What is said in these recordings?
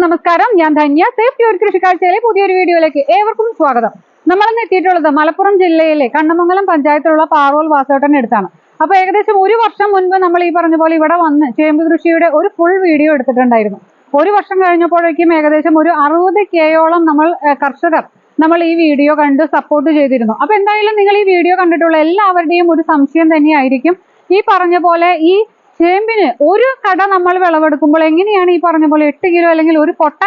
എല്ലാവർക്കും നമസ്കാരം. ഞാൻ ധന്യ. സേഫ്റ്റി ഒരു കൃഷിക്കാഴ്ചയിലെ പുതിയൊരു വീഡിയോയിലേക്ക് ഏവർക്കും സ്വാഗതം. നമ്മൾ ഇന്ന് എത്തിയിട്ടുള്ളത് മലപ്പുറം ജില്ലയിലെ കണ്ണമംഗലം പഞ്ചായത്തിലുള്ള പാറോൽ വാസോട്ടന്റെ അടുത്താണ്. അപ്പൊ ഏകദേശം ഒരു വർഷം മുൻപ് നമ്മൾ ഈ പറഞ്ഞ പോലെ ഇവിടെ വന്ന് ചേമ്പ് കൃഷിയുടെ ഒരു ഫുൾ വീഡിയോ എടുത്തിട്ടുണ്ടായിരുന്നു. ഒരു വർഷം കഴിഞ്ഞപ്പോഴേക്കും ഏകദേശം ഒരു അറുപത് കെയോളം നമ്മൾ കർഷകർ നമ്മൾ ഈ വീഡിയോ കണ്ട് സപ്പോർട്ട് ചെയ്തിരുന്നു. അപ്പൊ എന്തായാലും നിങ്ങൾ ഈ വീഡിയോ കണ്ടിട്ടുള്ള എല്ലാവരുടെയും ഒരു സംശയം തന്നെയായിരിക്കും. ഈ പറഞ്ഞ പോലെ ഈ ചേമ്പിന് ഒരു കട നമ്മൾ വിളവെടുക്കുമ്പോൾ എങ്ങനെയാണ് ഈ പറഞ്ഞ പോലെ എട്ട് കിലോ അല്ലെങ്കിൽ ഒരു പൊട്ട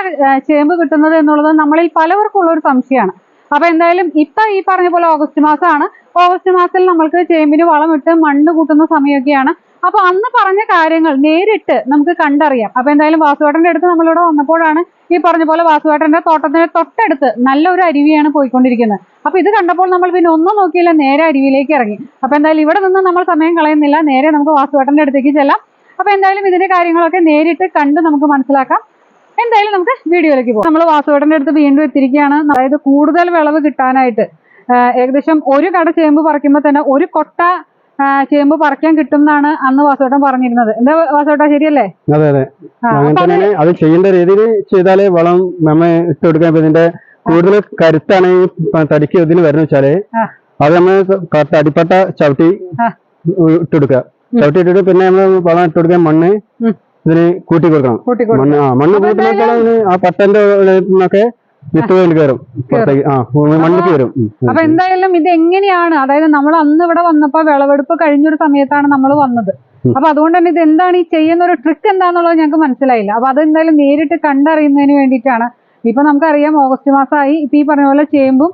ചേമ്പ് കിട്ടുന്നത് എന്നുള്ളത് നമ്മളിൽ പലവർക്കുള്ള ഒരു സംശയമാണ്. അപ്പൊ എന്തായാലും ഇപ്പൊ ഈ പറഞ്ഞ പോലെ ഓഗസ്റ്റ് മാസമാണ് ഓഗസ്റ്റ് മാസത്തിൽ നമ്മൾക്ക് ചേമ്പിന് വളമിട്ട് മണ്ണ് കൂട്ടുന്ന സമയമൊക്കെയാണ് അപ്പൊ അന്ന് പറഞ്ഞ കാര്യങ്ങൾ നേരിട്ട് നമുക്ക് കണ്ടറിയാം. അപ്പൊ എന്തായാലും വാസുവേട്ടന്റെ അടുത്ത് നമ്മളിവിടെ വന്നപ്പോഴാണ് ഈ പറഞ്ഞ പോലെ വാസുവേട്ടന്റെ തോട്ടത്തിന്റെ തൊട്ടടുത്ത് നല്ലൊരു അരുവിയാണ് പോയിക്കൊണ്ടിരിക്കുന്നത്. അപ്പൊ ഇത് കണ്ടപ്പോൾ നമ്മൾ പിന്നെ ഒന്നും നോക്കിയില്ല നേരെ അരുവിയിലേക്ക് ഇറങ്ങി. അപ്പൊ എന്തായാലും ഇവിടെ നിന്ന് നമ്മൾ സമയം കളയുന്നില്ല നേരെ നമുക്ക് വാസുവേട്ടന്റെ അടുത്തേക്ക് ചെല്ലാം. അപ്പൊ എന്തായാലും ഇതിന്റെ കാര്യങ്ങളൊക്കെ നേരിട്ട് കണ്ട് നമുക്ക് മനസ്സിലാക്കാം. എന്തായാലും നമുക്ക് വീഡിയോയിലേക്ക് പോകാം. നമ്മൾ വാസുവേട്ടന്റെ അടുത്ത് വീണ്ടും എത്തിയിരിക്കുകയാണ്. അതായത് കൂടുതൽ വിളവ് കിട്ടാനായിട്ട് ഏകദേശം ഒരു കട ചേമ്പ് പറിക്കുമ്പോൾ തന്നെ ഒരു കൊട്ട ചേമ്പ് പറിക്കാൻ കിട്ടും എന്നാണ് അന്ന് വാസോട്ടം പറഞ്ഞിരുന്നത്. എന്താ വാസോട്ട ശരിയല്ലേ? അതെ അതെ. അങ്ങനെ അത് തന്നെയാണ് അത് ചെയ്യേണ്ട രീതിയിൽ ചെയ്താലേ വളം നമ്മ ഇട്ട് കൊടുക്കാൻ ഇതിന്റെ കൂടുതൽ കരുത്താണ് ഈ തടിക്ക് ഇതിന് വരുന്ന വെച്ചാൽ. അത് നമ്മൾ തടിപ്പട്ട അടിപ്പട്ട ചവിട്ടി. ഇട്ട് കൊടുക്കുക ചവിട്ടി ഇട്ടിട്ട് പിന്നെ നമ്മൾ വളം ഇട്ട് കൊടുക്കാൻ മണ്ണ്. ഇതിന് കൂട്ടി കൊടുക്കണം. മണ്ണ് ആ മണ്ണ് കൂട്ടുന്നേക്കാളും ആ പട്ടന്റെ നിന്നൊക്കെ കയറും. പുറത്തേക്ക്. ആ വരും. അപ്പൊ എന്തായാലും ഇത് എങ്ങനെയാണ്? അതായത് നമ്മൾ അന്ന് ഇവിടെ വന്നപ്പോ വിളവെടുപ്പ് കഴിഞ്ഞൊരു സമയത്താണ് നമ്മൾ വന്നത്. അപ്പൊ അതുകൊണ്ട് തന്നെ ഇത് എന്താണ് ഈ ചെയ്യുന്ന ഒരു ട്രിക്ക് എന്താന്നുള്ളത് ഞങ്ങൾക്ക് മനസ്സിലായില്ല. അപ്പൊ അതെന്തായാലും നേരിട്ട് കണ്ടറിയുന്നതിന് വേണ്ടിയിട്ടാണ്. ഇപ്പൊ നമുക്കറിയാം ഓഗസ്റ്റ് മാസമായി. ഇപ്പൊ ഈ പറഞ്ഞ പോലെ ചേമ്പും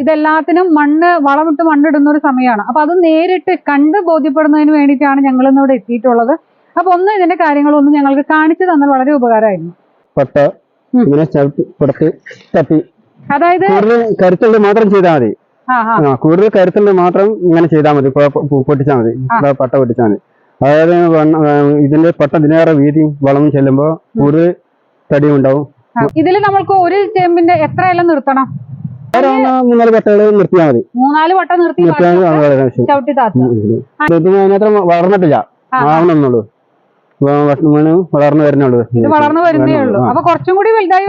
ഇതെല്ലാത്തിനും മണ്ണ് വളമിട്ട് മണ്ണിടുന്ന ഒരു സമയമാണ്. അപ്പൊ അത് നേരിട്ട് കണ്ട് ബോധ്യപ്പെടുന്നതിന് വേണ്ടിയിട്ടാണ് ഞങ്ങൾ ഇന്ന് ഇവിടെ എത്തിയിട്ടുള്ളത്. അപ്പൊ ഒന്ന് ഇതിന്റെ കാര്യങ്ങളൊന്നും ഞങ്ങൾക്ക് കാണിച്ചു തന്നാൽ വളരെ ഉപകാരമായിരുന്നു. പട്ട. ഇങ്ങനെ ചവിട്ടി പുറത്ത് തട്ടി. അതായത് കൂടുതൽ കരുത്തുള്ളത് മാത്രം ചെയ്താൽ മതി. ആ കൂടുതൽ കരുത്തുള്ളത് മാത്രം ഇങ്ങനെ ചെയ്താൽ മതി. പൊട്ടിച്ചാൽ മതി. പട്ട പൊട്ടിച്ചാൽ മതി. അതായത് ഇതിന്റെ പട്ട ഇതിനേറെ വീതിയും വളവും ചെല്ലുമ്പോൾ കൂടുതൽ തടിയും ഉണ്ടാവും. ഇതിൽ നമ്മൾക്ക് ഒരു ചേമ്പിന്റെ എത്ര എല്ലാം നിർത്തണം? മൂന്നാൽ പട്ടകൾ നിർത്തിയാൽ മതി. മൂന്നാൽ വട്ടം നിർത്തി വളർന്നിട്ടില്ല. ആവണമെന്നുള്ളൂ. വളർന്നു വരുന്നുള്ളൂ. വളർന്നു വരുന്നേ ഉള്ളൂ. അപ്പൊ കുറച്ചും കൂടി വലുതായി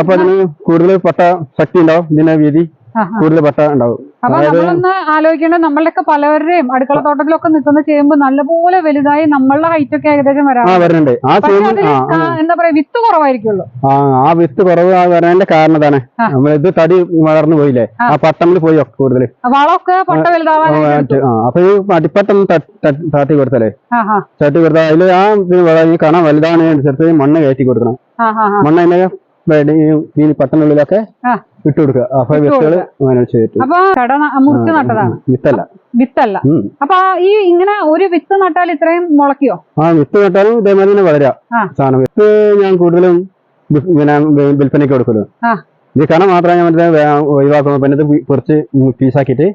അപ്പൊ അതിന് കൂടുതൽ പട്ട ശക്തി ഉണ്ടാവും. ഇതിന്റെ വീതി. കൂടുതൽ പട്ട ഉണ്ടാവും. അപ്പൊ നമ്മളൊന്ന് ആലോചിക്കേണ്ടത് നമ്മളുടെയൊക്കെ പലവരുടെയും അടുക്കള തോട്ടത്തിലൊക്കെ നിൽക്കുന്ന ചേമ്പ് നല്ലപോലെ വലുതായി നമ്മളുടെ ഹൈറ്റ് ഒക്കെ ഏകദേശം വരാറുണ്ട്. എന്താ പറയാ വിത്ത് കുറവായിരിക്കുള്ളൂ ആ വിത്ത് കുറവ് വരാന്റെ കാരണം ഇതാണ് ആ. നമ്മളിത് തടി വളർന്നു പോയില്ലേ ആ. പട്ടമ്മിൽ പോയി കൂടുതൽ വളമൊക്കെ പട്ട വലുതാവാനായിട്ട് അപ്പൊ ഈ അടിപ്പട്ടം തട്ട്- താത്തി കൊടുത്താൽ അതിൽ ആ ഇത് വള- ഈ കണം വലുതാണ് അനുസരിച്ച് മണ്ണ് കയറ്റി കൊടുക്കണം. മണ്ണ് അതിന്റെ ആ. ഇട്ട് കൊടുക്കുക അപ്പൊ വിത്തുകൾ അപ്പൊ കട മുറിച്ച് നട്ടതാണ്. വിത്തല്ല. വിത്തല്ല. അപ്പൊ ഈ ഇങ്ങനെ ഒരു വിത്ത് നട്ടാൽ ഇത്രയും മുളക്കിയോ ആ വിത്ത് നട്ടാലും ഇതേമാതിരി തന്നെ വളരാം. സാധനം. വിത്ത് ഞാൻ കൂടുതലും ഇങ്ങനെ വിൽപ്പനയ്ക്ക് കൊടുക്കുള്ളൂ ആ. ഈ കണ മാത്രമേ ഞാൻ മറ്റേ ഒഴിവാക്കുന്നു. പിന്നെ കുറച്ച് പീസാക്കിയിട്ട്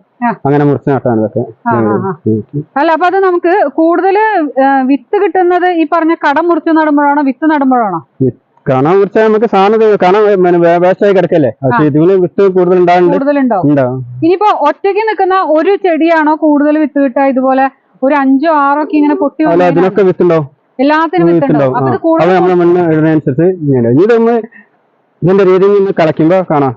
അങ്ങനെ മുറിച്ച് നട്ടാണ് ഇതൊക്കെ. അല്ല അപ്പൊ അത് നമുക്ക് കൂടുതൽ വിത്ത് കിട്ടുന്നത് ഈ പറഞ്ഞ കട മുറിച്ച് നടുമ്പോഴാണോ വിത്ത് നടുമ്പോഴാണോ? കണ മുറിച്ചാൽ നമുക്ക് സാധനം കണ വേസ്റ്റായി കിടക്കല്ലേ? പക്ഷെ ഇതിന് വിത്ത് കൂടുതൽ ഉണ്ടാവും ഇനിയിപ്പോ ഒറ്റയ്ക്ക് നിൽക്കുന്ന ഒരു ചെടിയാണോ കൂടുതൽ വിത്ത് കിട്ടുക? ഇതുപോലെ ഒരു അഞ്ചോ ആറോ ഒക്കെ ഇങ്ങനെ പൊട്ടി അതിനൊക്കെ വിത്തുണ്ടാവും എല്ലാത്തിനും വിത്തുണ്ടാവും. അത് മണ്ണ് ഇടുന്നതനുസരിച്ച് ഇതൊന്ന് ഇതിന്റെ രീതിയിൽ കാണാം.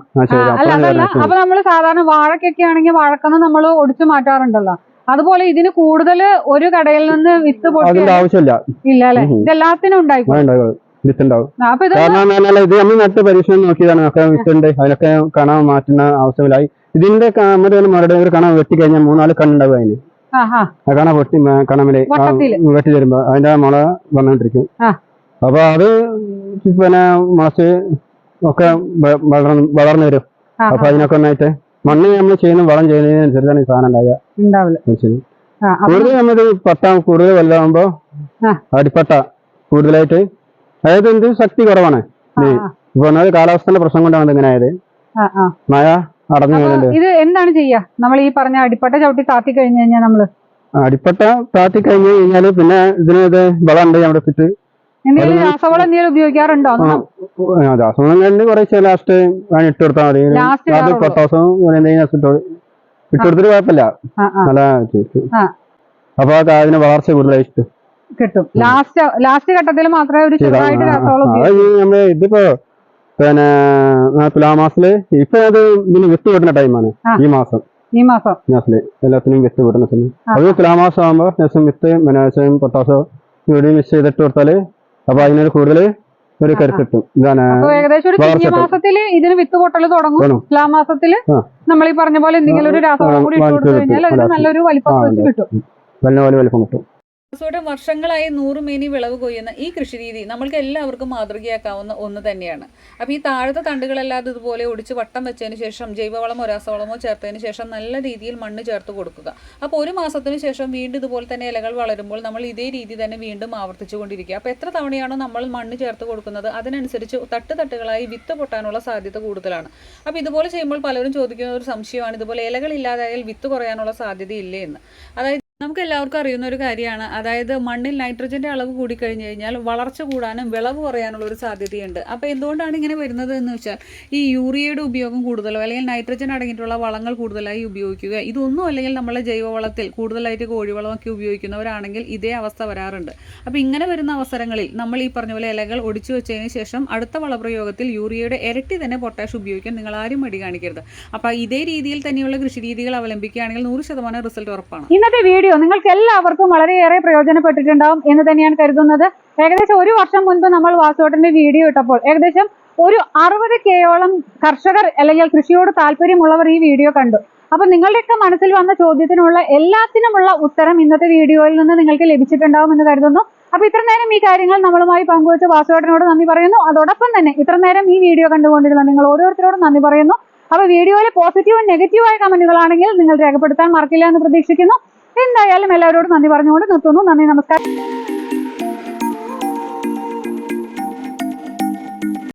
അപ്പൊ നമ്മൾ സാധാരണ വാഴക്കൊക്കെ ആണെങ്കിൽ വാഴക്കന്ന് നമ്മൾ ഒടിച്ചു മാറ്റാറുണ്ടല്ലോ. അതുപോലെ ഇതിന് കൂടുതൽ ഒരു കടയിൽ നിന്ന് വിത്ത് പൊട്ടി ആവശ്യമില്ല. ഇല്ല അല്ലെ. ഇതെല്ലാത്തിനും ഉണ്ടായിക്കോ? ഉണ്ടാവും വിത്തുണ്ടാവും കാരണം ഇത്. നമ്മൾ നട്ട് പരീക്ഷണം നോക്കിയതാണ്. ഒക്കെ വിത്തുണ്ട് അതിനൊക്കെ കണ മാറ്റുന്ന ആവശ്യമില്ലായി ഇതിന്റെ നമ്മുടെ മറുപടി ഒരു കണ വെട്ടി കഴിഞ്ഞാൽ മൂന്നാൽ കണ്ണുണ്ടാവും അതിന് കണ വെട്ടി മ- കണമിൽ വെട്ടി തരുമ്പോ അതിന്റെ മുള വന്നോണ്ടിരിക്കും. അപ്പൊ അത് പിന്നെ മുളച്ച് ഒക്കെ വളർന്ന് വളർന്നു വരും. അപ്പൊ അതിനൊക്കെ ഒന്നായിട്ട് മണ്ണ് നമ്മൾ ചെയ്യുന്ന വളം ചെയ്യുന്നതിനനുസരിച്ചാണ് ഈ സാധനം ഉണ്ടാവുക. കൂടുതൽ നമ്മൾ പട്ട കൂടുതൽ വലുതാകുമ്പോ അടിപ്പട്ട കൂടുതലായിട്ട് അതായത് എന്ത്? ശക്തി കുറവാണ്. ഇപ്പൊ ഒന്നാമത് കാലാവസ്ഥയുടെ പ്രശ്നം കൊണ്ടാണ് ഇങ്ങനെ ആയത്. മഴ അടഞ്ഞു ഇത് എന്താണ് ചെയ്യാ? നമ്മൾ ഈ പറഞ്ഞ അടിപ്പട്ട ചവിട്ടി താത്തി കഴിഞ്ഞു കഴിഞ്ഞാൽ നമ്മൾ? അടിപ്പട്ട താത്തി കഴിഞ്ഞു കഴിഞ്ഞാൽ പിന്നെ ഇതിന് ഇത് വളം ഉണ്ട് അവിടെ ചുറ്റ് രാസവളം എന്തെങ്കിലും ഉപയോഗിക്കാറുണ്ടോ? ലാസ്റ്റ് ഇട്ട് കൊടുത്താൽ മതി. പൊട്ടാസും കൊടുത്തിട്ട് കുഴപ്പമില്ല. നല്ല. ആ. അപ്പൊ അത് അതിന് വളർച്ച കൂടുതലായിട്ട് കിട്ടും. ലാസ്റ്റ് ലാസ്റ്റ് ഘട്ടത്തിൽ മാത്രമേ ഒരു ചെറുതായിട്ട് രാസവളം ഇതിപ്പോ പിന്നെ ആ, തുലാമാസിൽ ഇപ്പൊ അത് ഇതിന് വിത്ത് വിടുന്ന ടൈമാണ് ഈ മാസം. ഈ മാസം. എല്ലാത്തിനും വിത്ത് വിടുന്ന സമയം. അത് തുലാമാസം ആകുമ്പോ ശേഷം വിത്ത് മനോശയും പൊട്ടാസോ ഇവിടെ മിക്സ് ചെയ്തിട്ട് കൊടുത്താൽ അപ്പൊ അതിനൊരു കൂടുതൽ ഒരു ആ, കരുത്ത്. കിട്ടും ഇതാണ് മാസത്തിൽ ഇതിന് വിത്ത് പൊട്ടൽ തുടങ്ങും. തുലാമാസത്തിൽ നമ്മൾ ഈ പറഞ്ഞ പോലെ എന്തെങ്കിലും ഒരു രാസവളം കൂടി ഇട്ട് കൊടുത്തു കഴിഞ്ഞാൽ അതിന് നല്ലൊരു വലിപ്പം വെച്ച് കിട്ടും. നല്ല പോലെ വലിപ്പം കിട്ടും. വാസോടെ വർഷങ്ങളായി നൂറുമേനി വിളവ് കൊയ്യുന്ന ഈ കൃഷിരീതി നമ്മൾക്ക് എല്ലാവർക്കും മാതൃകയാക്കാവുന്ന ഒന്ന് തന്നെയാണ്. അപ്പോൾ ഈ താഴത്തെ തണ്ടുകളല്ലാതെ ഇതുപോലെ ഒടിച്ച് വട്ടം വെച്ചതിന് ശേഷം ജൈവവളമോ രാസവളമോ ചേർത്തതിന് ശേഷം നല്ല രീതിയിൽ മണ്ണ് ചേർത്ത് കൊടുക്കുക. അപ്പോൾ ഒരു മാസത്തിന് ശേഷം വീണ്ടും ഇതുപോലെ തന്നെ ഇലകൾ വളരുമ്പോൾ നമ്മൾ ഇതേ രീതി തന്നെ വീണ്ടും ആവർത്തിച്ചു കൊണ്ടിരിക്കുക. അപ്പോൾ എത്ര തവണയാണോ നമ്മൾ മണ്ണ് ചേർത്ത് കൊടുക്കുന്നത് അതിനനുസരിച്ച് തട്ട് തട്ടുകളായി വിത്ത് പൊട്ടാനുള്ള സാധ്യത കൂടുതലാണ്. അപ്പോൾ ഇതുപോലെ ചെയ്യുമ്പോൾ പലരും ചോദിക്കുന്ന ഒരു സംശയമാണ് ഇതുപോലെ ഇലകൾ ഇല്ലാതായാൽ വിത്ത് കുറയാനുള്ള സാധ്യതയില്ലേ എന്ന്. അതായത് നമുക്ക് എല്ലാവർക്കും അറിയുന്ന ഒരു കാര്യമാണ്. അതായത് മണ്ണിൽ നൈട്രജന്റെ അളവ് കൂടിക്കഴിഞ്ഞ് കഴിഞ്ഞാൽ വളർച്ച കൂടാനും വിളവ് കുറയാനുള്ള ഒരു സാധ്യതയുണ്ട്. അപ്പോൾ എന്തുകൊണ്ടാണ് ഇങ്ങനെ വരുന്നത് എന്ന് വെച്ചാൽ ഈ യൂറിയയുടെ ഉപയോഗം കൂടുതലോ അല്ലെങ്കിൽ നൈട്രജൻ അടങ്ങിയിട്ടുള്ള വളങ്ങൾ കൂടുതലായി ഉപയോഗിക്കുക ഇതൊന്നും അല്ലെങ്കിൽ നമ്മളെ ജൈവവളത്തിൽ കൂടുതലായിട്ട് കോഴിവളമൊക്കെ ഉപയോഗിക്കുന്നവരാണെങ്കിൽ ഇതേ അവസ്ഥ വരാറുണ്ട്. അപ്പോൾ ഇങ്ങനെ വരുന്ന അവസരങ്ങളിൽ നമ്മൾ ഈ പറഞ്ഞ പോലെ ഇലകൾ ഒടിച്ചു വെച്ചതിന് ശേഷം അടുത്ത വളപ്രയോഗത്തിൽ യൂറിയയുടെ ഇരട്ടി തന്നെ പൊട്ടാഷ് ഉപയോഗിക്കാൻ നിങ്ങൾ ആരും മടി കാണിക്കരുത്. അപ്പോൾ ഇതേ രീതിയിൽ തന്നെയുള്ള കൃഷി രീതികൾ അവലംബിക്കുകയാണെങ്കിൽ നൂറ് ശതമാനം റിസൾട്ട് ഉറപ്പാണ്. ഇന്നത്തെ വീഡിയോ നിങ്ങൾക്ക് എല്ലാവർക്കും വളരെയേറെ പ്രയോജനപ്പെട്ടിട്ടുണ്ടാവും എന്ന് തന്നെയാണ് കരുതുന്നത്. ഏകദേശം ഒരു വർഷം മുൻപ് നമ്മൾ വാസോട്ടന്റെ വീഡിയോ ഇട്ടപ്പോൾ ഏകദേശം ഒരു അറുപത് കെയോളം കർഷകർ അല്ലെങ്കിൽ കൃഷിയോട് താല്പര്യമുള്ളവർ ഈ വീഡിയോ കണ്ടു. അപ്പൊ നിങ്ങളുടെയൊക്കെ മനസ്സിൽ വന്ന ചോദ്യത്തിനുള്ള എല്ലാത്തിനുമുള്ള ഉത്തരം ഇന്നത്തെ വീഡിയോയിൽ നിന്ന് നിങ്ങൾക്ക് ലഭിച്ചിട്ടുണ്ടാവും എന്ന് കരുതുന്നു. അപ്പൊ ഇത്ര നേരം ഈ കാര്യങ്ങൾ നമ്മളുമായി പങ്കുവച്ച വാസുവേട്ടനോട് നന്ദി പറയുന്നു. അതോടൊപ്പം തന്നെ ഇത്ര നേരം ഈ വീഡിയോ കണ്ടുകൊണ്ടിരുന്ന നിങ്ങൾ ഓരോരുത്തരോടും നന്ദി പറയുന്നു. അപ്പൊ വീഡിയോയിലെ പോസിറ്റീവും നെഗറ്റീവായ കമന്റുകളാണെങ്കിൽ നിങ്ങൾ രേഖപ്പെടുത്താൻ മറക്കില്ല എന്ന് പ്രതീക്ഷിക്കുന്നു. എന്തായാലും എല്ലാവരോടും നന്ദി പറഞ്ഞുകൊണ്ട് നിർത്തുന്നു. നന്ദി നമസ്കാരം.